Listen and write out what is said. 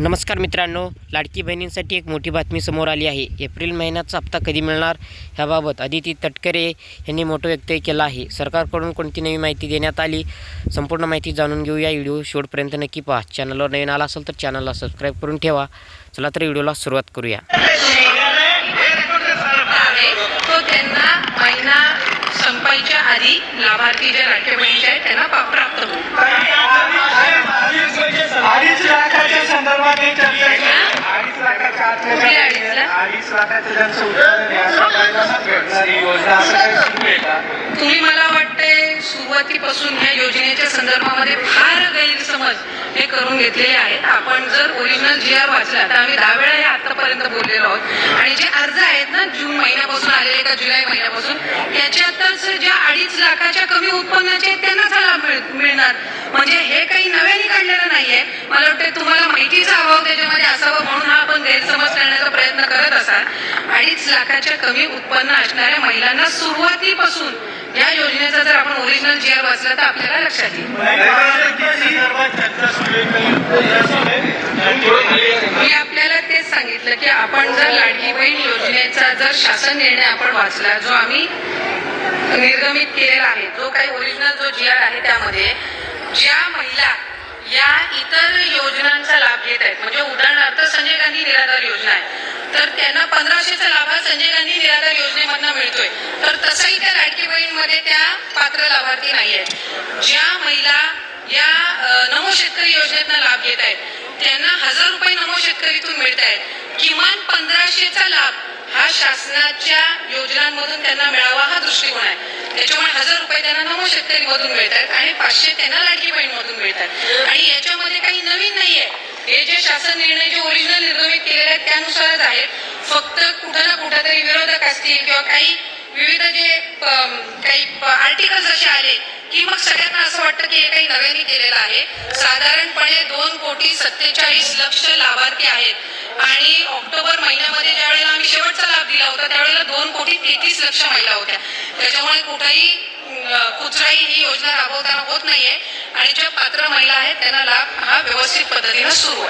नमस्कार मित्रांनो लाडकी बहिणींसाठी एक मोठी बातमी समोर आली आहे. एप्रिल महिन्याचा हप्ता कधी मिळणार? ह्याबाबत अदिती तटकरे यांनी मोठं व्यक्तव्य केलं आहे. सरकारकडून कोणती नवी माहिती देण्यात आली? संपूर्ण माहिती जाणून घेऊ या व्हिडिओ शेवटपर्यंत नक्की पहा. चॅनलवर नवीन आला असेल तर चॅनलला सबस्क्राईब करून ठेवा. चला तर व्हिडिओला सुरुवात करूया. तो त्यांना महिना संपायच्या आधी लाभार्थी जे लाडक्या बहिणीचे आहेत त्यांना प्राप्त होईल. अडीच लाखाचं उत्पादन आहे योजना असं काही सुरू आहे का तुम्ही मला वाटते सुरुवातीपासून ह्या योजनेच्या संदर्भामध्ये फार गैरसमज हे करून घेतलेले आहेत. आपण जर ओरिजिनल जी आर वाचला तर आम्ही दहा वेळा हे आतापर्यंत बोललेलो आहोत. आणि जे अर्ज आहेत ना जून महिन्यापासून आलेले का जुलै महिन्यापासून याच्यातच ज्या अडीच लाखाच्या कमी उत्पन्नाचे आहेत त्यांनाच लाभ मिळणार. म्हणजे हे काही नव्याने काढलेलं नाहीये. मला वाटतं तुम्हाला माहितीच हवं त्याच्यामध्ये असावा प्रयत्न करत असाल अडीच लाखाच्या कमी उत्पन्न असणाऱ्या महिलांना सुरुवातीपासून या योजनेचा जर आपण ओरिजिनल जी आर वाचला तर आपल्याला लक्षात येईल. मी आपल्याला तेच सांगितलं की आपण जर लाडकी बहीण योजनेचा जर शासन निर्णय आपण वाचला जो आम्ही निर्गमित केलेला आहे जो काही ओरिजिनल जो जी आर आहे त्यामध्ये ज्या महिला या इतर योजनांचा लाभ घेत आहेत म्हणजे उदाहरणार्थ संजय गांधी निराधार योजना आहे तर त्यांना पंधराशेचा लाभ संजय गांधी निराधार योजनेमधनं मिळतोय. तर तसंही त्या लाडकी बहीणमध्ये त्या पात्र लाभार्थी नाही आहेत ज्या महिला या नमो शेतकरी योजनेतनं लाभ घेत आहेत त्यांना हजार रुपये नमो शेतकरीतून मिळत आहेत. किमान पंधराशेचा लाभ हा शासनाच्या योजनांमधून त्यांना मिळावा हा दृष्टिकोन आहे. त्याच्यामुळे हजार रुपये त्यांना नमो शेतकरी मधून मिळतात आणि पाचशे त्यांना लाडकी बहीण मधून मिळतात आणि याच्यामध्ये काही नवीन नाहीये. हे जे शासन निर्णय जे ओरिजिनल निर्गमित केलेले आहेत त्यानुसारच आहेत. फक्त कुठं ना कुठं तरी विरोधक असतील किंवा काही विविध जे काही आर्टिकल्स असे आले की मग सगळ्यांना असं वाटतं की हे काही नव्याने केलेलं आहे. साधारणपणे दोन कोटी सत्तेचाळीस लक्ष लाभार्थी आहेत. आणि ऑक्टोबर महिन्यामध्ये ज्या वेळेला आम्ही शेवटचा लाभ दिला होता त्यावेळेला दोन कोटी तेहतीस लक्ष महिला होत्या. त्याच्यामुळे कुठेही कुचराई ही योजना राबवताना होत नाहीये. आणि ज्या पात्र महिला आहेत त्यांना लाभ हा व्यवस्थित पद्धतीनं सुरू आहे.